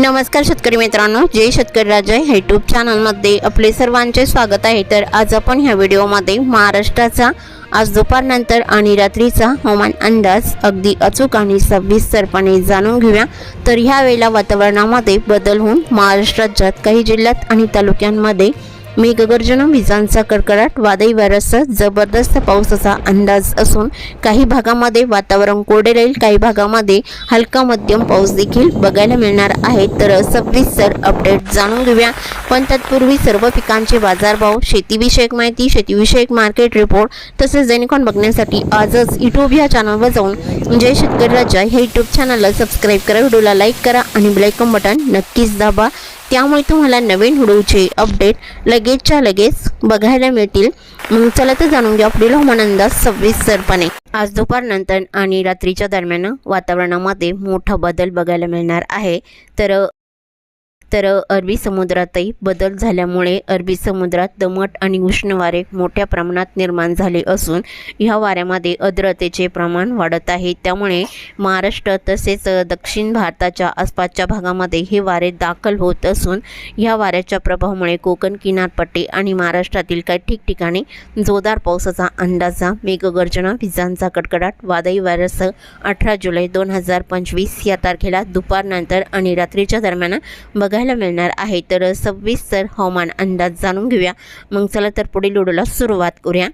नमस्कार शेतकरी मित्रांनो जय शेतकरी राजा ह्या यूट्यूब चॅनलमध्ये आपले सर्वांचे स्वागत आहे. तर आज आपण ह्या व्हिडिओमध्ये महाराष्ट्राचा आज दुपारनंतर आणि रात्रीचा हवामान अंदाज अगदी अचूक आणि सविस्तरपणे जाणून घेऊया. तर ह्या वेळेला वातावरणामध्ये बदल होऊन महाराष्ट्र राज्यात काही जिल्ह्यात आणि तालुक्यांमध्ये मेघगर्जना विजांचा कडकडाट वादळी वाऱ्यासह जबरदस्त पावसाचा अंदाज असून काही भागामध्ये वातावरण कोरडे राहील काही भागामध्ये हलका मध्यम पाऊस देखील बघायला मिळणार आहे. तर सविस्तर अपडेट जाणून घेऊया. पण तत्पूर्वी सर्व पिकांचे बाजारभाव शेतीविषयक माहिती शेतीविषयक मार्केट रिपोर्ट तसेच दैनिकॉन बघण्यासाठी आजच यूट्यूब या चॅनलवर जाऊन जय शेतकरी राजा हे यूट्यूब चॅनलला सबस्क्राईब करा व्हिडिओला लाईक करा आणि बेलायकन बटन नक्कीच दाबा. त्यामुळे तुम्हाला नवीन व्हिडिओचे अपडेट लगेचच्या लगेच बघायला मिळतील. मग चला तर जाणून घ्या पुढील हवामान अंदाज सविस्तरपणे आज दुपारनंतर आणि रात्रीच्या दरम्यान वातावरणामध्ये मोठा बदल बघायला मिळणार आहे. तर तर अरबी समुद्रातही बदल झाल्यामुळे अरबी समुद्रात दमट आणि उष्ण वारे मोठ्या प्रमाणात निर्माण झाले असून ह्या वाऱ्यामध्ये आर्द्रतेचे प्रमाण वाढत आहे. त्यामुळे महाराष्ट्र तसेच दक्षिण भारताच्या आसपासच्या भागामध्ये हे वारे दाखल होत असून ह्या वाऱ्याच्या प्रभावामुळे कोकण किनारपट्टी आणि महाराष्ट्रातील काही ठिकठिकाणी जोरदार पावसाचा अंदाजा मेघगर्जना विजांचा कडकडाट वादळी वाऱ्यासह अठरा जुलै दोन हजार पंचवीस या तारखेला दुपारनंतर आणि रात्रीच्या दरम्यान बघायला मिळणार आहे. तर सविस्तर हवामान अंदाज जाणून घेऊया. मग चला तर पुढील व्हिडिओला सुरुवात करूया.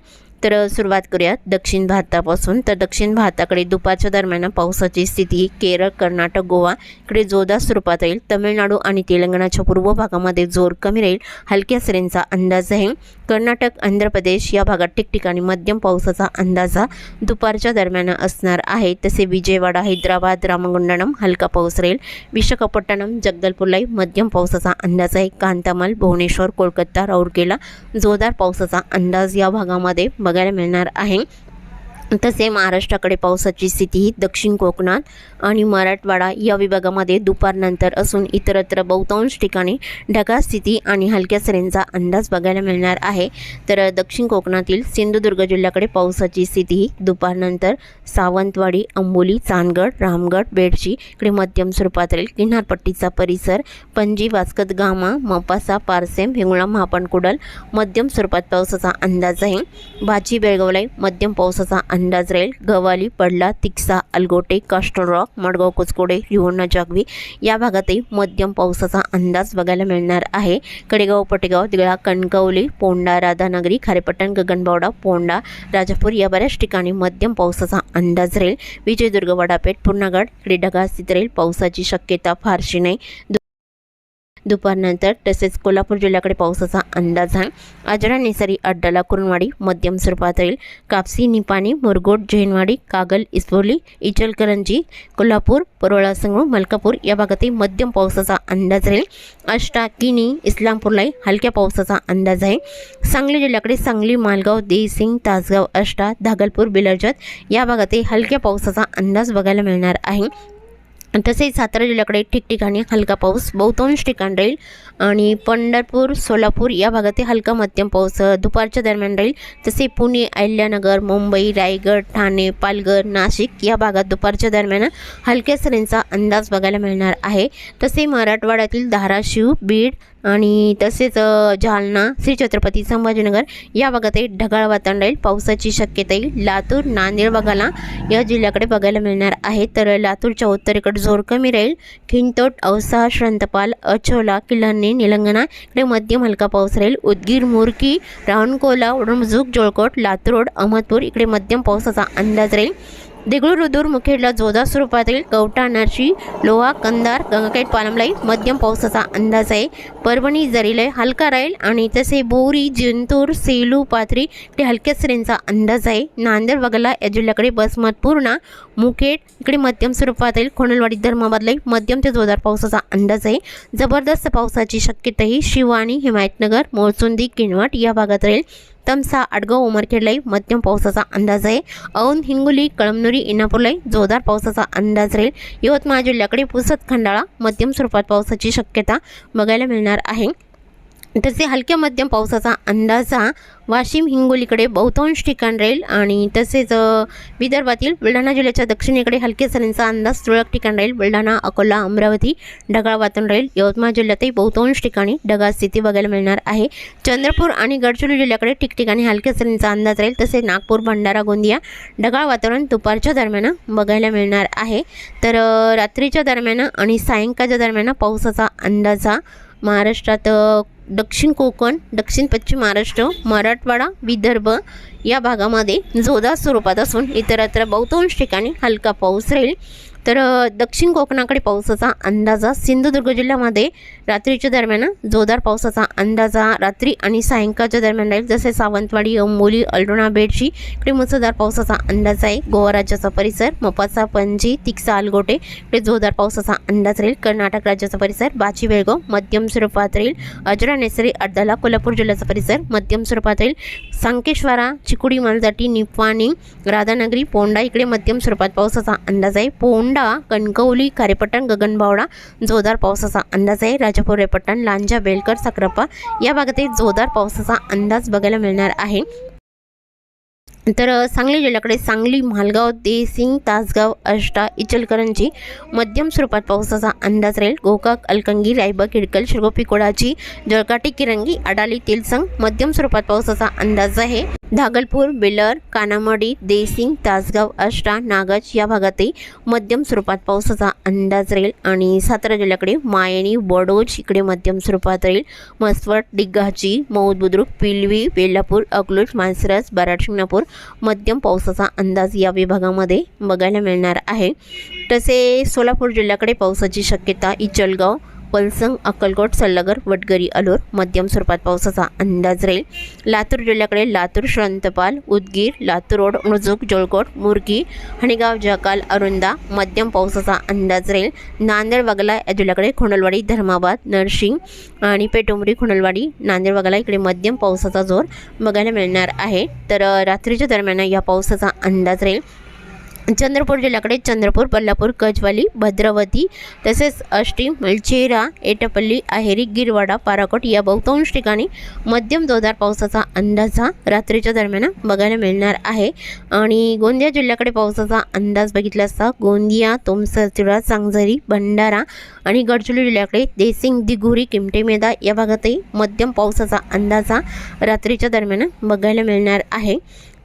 तर सुरुवात करूयात दक्षिण भारतापासून. तर दक्षिण भारताकडे दुपारच्या दरम्यान पावसाची स्थिती केरळ कर्नाटक गोवा इकडे जोरदार स्वरूपात राहील तमिळनाडू आणि तेलंगणाच्या पूर्व भागामध्ये जोर कमी राहील. हलक्या सरींचा अंदाज आहे. कर्नाटक आंध्र प्रदेश या भागात ठिकठिकाणी मध्यम पावसाचा अंदाज हा दुपारच्या दरम्यान असणार आहे. तसे विजयवाडा हैदराबाद रामगुंडणम हलका पाऊस राहील. विशाखापट्टणम जगदलपूरलाही मध्यम पावसाचा अंदाज आहे. कांतामल भुवनेश्वर कोलकाता राऊरकेला जोरदार पावसाचा अंदाज या भागामध्ये बघायला मिळणार आहे. तसे महाराष्ट्राकडे पावसाची स्थिती ही दक्षिण कोकणात आणि मराठवाडा या विभागामध्ये दुपारनंतर असून इतरत्र बहुतांश ठिकाणी ढगाळ स्थिती आणि हलक्या सरींचा अंदाज बघायला मिळणार आहे. तर दक्षिण कोकणातील सिंधुदुर्ग जिल्ह्याकडे पावसाची स्थिती ही दुपारनंतर सावंतवाडी अंबोली चांदगड रामगड बेडशी इकडे मध्यम स्वरूपात राहील. किनारपट्टीचा परिसर पणजी वास्कत गामा मपासा पारसेम हिंगोळा महापणकुडल मध्यम स्वरूपात पावसाचा अंदाज आहे. भाजी बेळगावलाई मध्यम पावसाचा अंदाज राहील. गवाली पडला तिक्सा अलगोटे कास्टल रॉक मडगाव कुचकोडे रिवणा जागवी या भागातही मध्यम पावसाचा अंदाज बघायला मिळणार आहे. कडेगाव पटेगाव दिळा कणकवली पोंडा राधानगरी खारेपट्टण गगनबावडा पोंडा राजापूर या बऱ्याच ठिकाणी मध्यम पावसाचा अंदाज राहील. विजयदुर्ग वडापेठ पूर्णागड क्रीडागा ढगाळ राहील. पावसाची शक्यता फारशी नाही. दुपारनंतर तसेच कोल्हापूर जिल्ह्याकडे पावसाचा अंदाज आहे. आजरा निसारी अड्डाला कुरणवाडी मध्यम स्वरूपात राहील. कापसी निपाणी मुरगोड जैनवाडी कागल इस्पोली इचलकरंजी कोल्हापूर परोळा संगळू मलकापूर या भागातही मध्यम पावसाचा अंदाज राहील. अष्टा किनी इस्लामपूरलाही हलक्या पावसाचा अंदाज आहे. सांगली जिल्ह्याकडे सांगली मालगाव देसिंग तासगाव अष्टा धागलपूर बिलर्जत या भागातही हलक्या पावसाचा अंदाज बघायला मिळणार आहे. तसेच सातारा जिल्ह्याकडे ठिकठिकाणी हलका पाऊस बहुतांश ठिकाण राहील. आणि पंढरपूर सोलापूर या भागात हलका मध्यम पाऊस दुपारच्या दरम्यान राहील. तसे पुणे अहिल्यानगर मुंबई रायगड ठाणे पालघर नाशिक या भागात दुपारच्या दरम्यान हलक्या सरींचा अंदाज बघायला मिळणार आहे. तसे मराठवाड्यातील धाराशिव बीड आणि तसेच जालना श्री छत्रपती संभाजीनगर या भागातही ढगाळ वातावरण राहील. पावसाची शक्यताही लातूर नांदेड भागाला या जिल्ह्याकडे बघायला मिळणार आहे. तर लातूरच्या उत्तरेकडे जोर कमी राहील. खिंतोट औसा श्रंतपाल अछोला किल्लांनी निलंगणा इकडे मध्यम हलका पाऊस राहील. उदगीर मुरकी रावणकोला उडमजूक जोळकोट लातूर रोड अहमदपूर इकडे मध्यम पावसाचा अंदाज राहील. देगलूर रुदूर मुखेडला जोरदार स्वरूपातील राहील लोहा कंदार गंगाखेड पालमलाई मध्यम पावसाचा अंदाज आहे. परभणी जरीलय हलका राहील आणि तसे बोरी जिंतूर सेलू पाथरी ते हलक्या सरींचा अंदाज आहे. नांदेड वगळला या जिल्ह्याकडे बसमत पूर्णा. मुखेड इकडे मध्यम स्वरूपातील खोणलवाडी धर्माबादलाई मध्यम ते जोरदार पावसाचा अंदाज आहे. जबरदस्त पावसाची शक्यताही शिवानी हिमायतनगर मोळचुंदी किनवट या भागात राहील. तमसा आडगाव उमरखेडलाही मध्यम पावसाचा अंदाज आहे. औंध हिंगोली कळमनुरी लई जोरदार पावसाचा अंदाज राहील. यवतमाळ जिल्ह्याकडे पुसत खंडाळा मध्यम स्वरूपात पावसाची शक्यता बघायला मिळणार आहे. तसे हलक्या मध्यम पावसाचा अंदाज हा वाशिम हिंगोलीकडे बहुतांश ठिकाण राहील आणि तसेच विदर्भातील बुलढाणा जिल्ह्याच्या दक्षिणेकडे हलक्या सरींचा अंदाज तुरळक ठिकाण राहील. बुलढाणा अकोला अमरावती ढगाळ वातावरण राहील. यवतमाळ जिल्ह्यातही बहुतांश ठिकाणी ढगाळ स्थिती बघायला मिळणार आहे. चंद्रपूर आणि गडचिरोली जिल्ह्याकडे ठिकठिकाणी हलक्या सरींचा अंदाज राहील. तसेच नागपूर भंडारा गोंदिया ढगाळ वातावरण दुपारच्या दरम्यान बघायला मिळणार आहे. तर रात्रीच्या दरम्यान आणि सायंकाळच्या दरम्यान पावसाचा अंदाज हा महाराष्ट्रात दक्षिण कोकण दक्षिण पश्चिम महाराष्ट्र मराठवाडा विदर्भ या भागामध्ये जोरदार स्वरूपात असून इतरत्र बहुतांश ठिकाणी हलका पाऊस राहील. तर दक्षिण कोकणाकडे पावसाचा अंदाजा सिंधुदुर्ग जिल्ह्यामध्ये रात्रीच्या दरम्यान जोरदार पावसाचा अंदाजा रात्री आणि सायंकाळच्या दरम्यान राहील. जसे सावंतवाडी अंबोली अल्टोणा बेडशी इकडे मुसळधार पावसाचा अंदाज आहे. गोवा राज्याचा परिसर मोपासा पणजी तिक्सा आलगोटे इकडे जोरदार पावसाचा अंदाज राहील. कर्नाटक राज्याचा परिसर बाची बेळगाव मध्यम स्वरूपात राहील. अजरा नेसरी अर्धाला कोल्हापूर जिल्ह्याचा परिसर मध्यम स्वरूपात राहील. संकेश्वरा चिकुडी मालदाटी निपाणी राधानगरी पोंडा इकडे मध्यम स्वरूपात पावसाचा अंदाज आहे. पोंड कणकवली खारेपट्टण गगनबावडा जोरदार पावसाचा अंदाज आहे. राजापूर रेपट्टण लांजा बेलकर साक्रापा या भागातही जोरदार पावसाचा अंदाज बघायला मिळणार आहे. तर सांगली जिल्ह्याकडे सांगली मालगाव देसिंग तासगाव अष्टा इचलकरंजी मध्यम स्वरूपात पावसाचा अंदाज राहील. गोकाक अलकंगी रायबा किडकल शिरगोपी कोडाची जळकाटी किरंगी अडाली तेलसंग मध्यम स्वरूपात पावसाचा अंदाज आहे. धागलपूर बेलर कानामडी देसिंग तासगाव अष्टा नागज या भागातही मध्यम स्वरूपात पावसाचा अंदाज राहील आणि सातारा जिल्ह्याकडे मायणी बडोज इकडे मध्यम स्वरूपात राहील. मसवट डिग्गाची मौद बुद्रुक पिलवी बेलापूर अकलूज मानसरस बराड शिंगणापूर मध्यम पावसाचा अंदाज या विभागामध्ये बघायला मिळणार आहे. तसे सोलापूर जिल्ह्याकडे पावसाची शक्यता इचलगाव पलसंग अक्कलकोट सल्लागर वटगरी अलोर मध्यम स्वरूपात पावसाचा अंदाज राहील. लातूर जिल्ह्याकडे लातूर श्रंतपाल उदगीर लातूर रोड मुळजूक जोळकोट मुरगी हणीगाव जकाल अरुंदा मध्यम पावसाचा अंदाज राहील. नांदेड वागला या जिल्ह्याकडे खोंडलवाडी धर्माबाद नरशिंग आणि पेटुंबरी खोंडलवाडी नांदेड वागला इकडे मध्यम पावसाचा जोर बघायला मिळणार आहे. तर रात्रीच्या दरम्यान या पावसाचा अंदाज राहील. चंद्रपूर जिल्ह्याकडे चंद्रपूर बल्लापूर कजवाली भद्रावती तसेच अष्टी मलचेरा एटपल्ली आहेरी गिरवाडा पाराकोट या बहुतांश ठिकाणी मध्यम जोरदार पावसाचा अंदाज हा रात्रीच्या दरम्यान बघायला मिळणार आहे. आणि गोंदिया जिल्ह्याकडे पावसाचा अंदाज बघितला असता गोंदिया तोमसचिरा सांगझरी भंडारा आणि गडचिरोली जिल्ह्याकडे देसिंग दिघुरी किमटेमेदा या भागातही मध्यम पावसाचा अंदाज हा रात्रीच्या दरम्यान बघायला मिळणार आहे.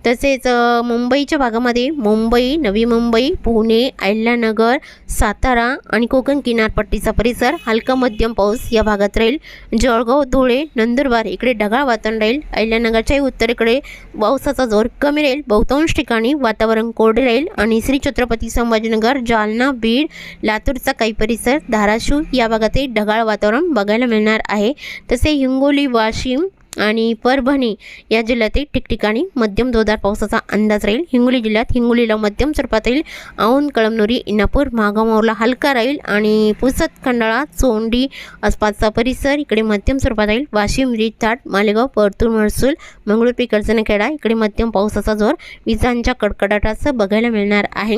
तसेच मुंबईच्या भागामध्ये मुंबई नवी मुंबई पुणे अहिल्यानगर सातारा आणि कोकण किनारपट्टीचा परिसर हलका मध्यम पाऊस या भागात राहील. जळगाव धुळे नंदुरबार इकडे ढगाळ वातावरण राहील. अहिल्यानगरच्याही उत्तरेकडे पावसाचा जोर कमी राहील. बहुतांश ठिकाणी वातावरण कोरडे राहील आणि श्री छत्रपती संभाजीनगर जालना बीड लातूरचा काही परिसर धाराशिव या भागातही ढगाळ वातावरण बघायला मिळणार आहे. तसे हिंगोली वाशिम आणि परभणी या जिल्ह्यातील ठिकठिकाणी मध्यम जोरदार पावसाचा अंदाज राहील. हिंगोली जिल्ह्यात हिंगोलीला मध्यम स्वरूपात राहील. औंध कळमनुरी इनापूर महागामावला हलका राहील आणि पुसद खंडाळा चोंडी आसपासचा परिसर इकडे मध्यम स्वरूपात राहील. वाशिम रिथाट मालेगाव परतूर महसूल मंगळूर कर्जनखेडा इकडे मध्यम पावसाचा जोर विजांच्या कडकडाटाचं बघायला मिळणार आहे.